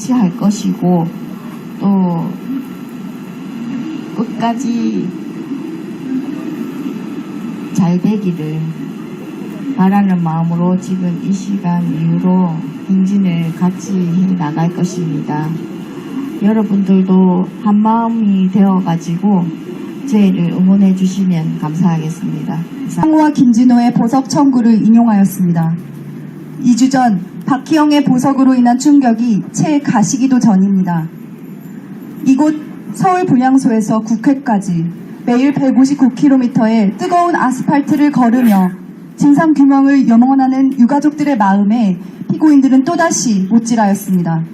삭제할 것이고 또 끝까지 잘 되기를 바라는 마음으로 지금 이 시간 이후로 행진을 같이 해 나갈 것입니다. 여러분들도 한 마음이 되어가지고 저희를 응원해 주시면 감사하겠습니다. 상호와 김진호의 보석 청구를 인용하였습니다. 2주 전 박희영의 보석으로 인한 충격이 채 가시기도 전입니다. 이곳 서울 분향소에서 국회까지 매일 159km의 뜨거운 아스팔트를 걸으며 진상 규명을 염원하는 유가족들의 마음에 피고인들은 또다시 못질하였습니다.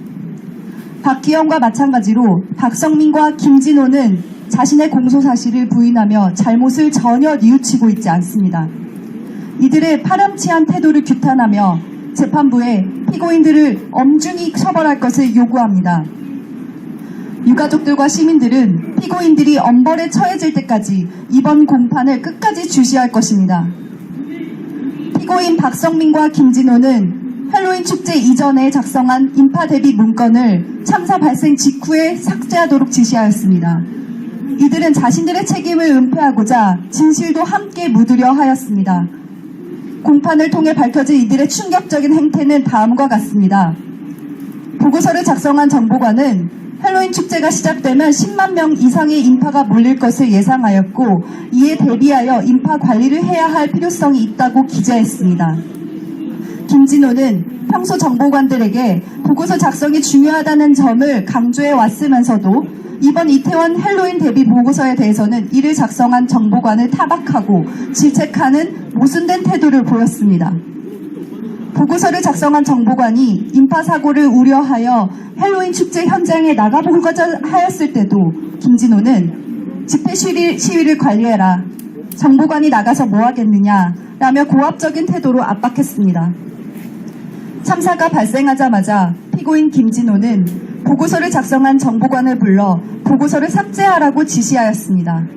박기영과 마찬가지로 박성민과 김진호는 자신의 공소 사실을 부인하며 잘못을 전혀 뉘우치고 있지 않습니다. 이들의 파렴치한 태도를 규탄하며 재판부에 피고인들을 엄중히 처벌할 것을 요구합니다. 유가족들과 시민들은 피고인들이 엄벌에 처해질 때까지 이번 공판을 끝까지 주시할 것입니다. 피고인 박성민과 김진호는 할로윈 축제 이전에 작성한 인파 대비 문건을 참사 발생 직후에 삭제하도록 지시하였습니다. 이들은 자신들의 책임을 은폐하고자 진실도 함께 묻으려 하였습니다. 공판을 통해 밝혀진 이들의 충격적인 행태는 다음과 같습니다. 보고서를 작성한 정보관은 할로윈 축제가 시작되면 10만 명 이상의 인파가 몰릴 것을 예상하였고 이에 대비하여 인파 관리를 해야 할 필요성이 있다고 기재했습니다. 김진호는 평소 정보관들에게 보고서 작성이 중요하다는 점을 강조해 왔으면서도 이번 이태원 헬로윈 대비 보고서에 대해서는 이를 작성한 정보관을 타박하고 질책하는 모순된 태도를 보였습니다. 보고서를 작성한 정보관이 인파 사고를 우려하여 헬로윈 축제 현장에 나가보고자 하였을 때도 김진호는 집회 시위, 시위를 관리해라. 정보관이 나가서 뭐 하겠느냐 라며 고압적인 태도로 압박했습니다. 참사가 발생하자마자 피고인 김진호는 보고서를 작성한 정보관을 불러 보고서를 삭제하라고 지시하였습니다.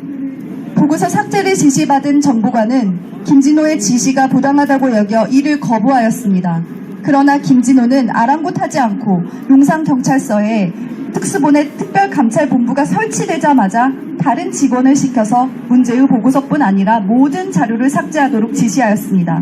보고서 삭제를 지시받은 정보관은 김진호의 지시가 부당하다고 여겨 이를 거부하였습니다. 그러나 김진호는 아랑곳하지 않고 용산경찰서에 특수본의 특별감찰본부가 설치되자마자 다른 직원을 시켜서 문제의 보고서뿐 아니라 모든 자료를 삭제하도록 지시하였습니다.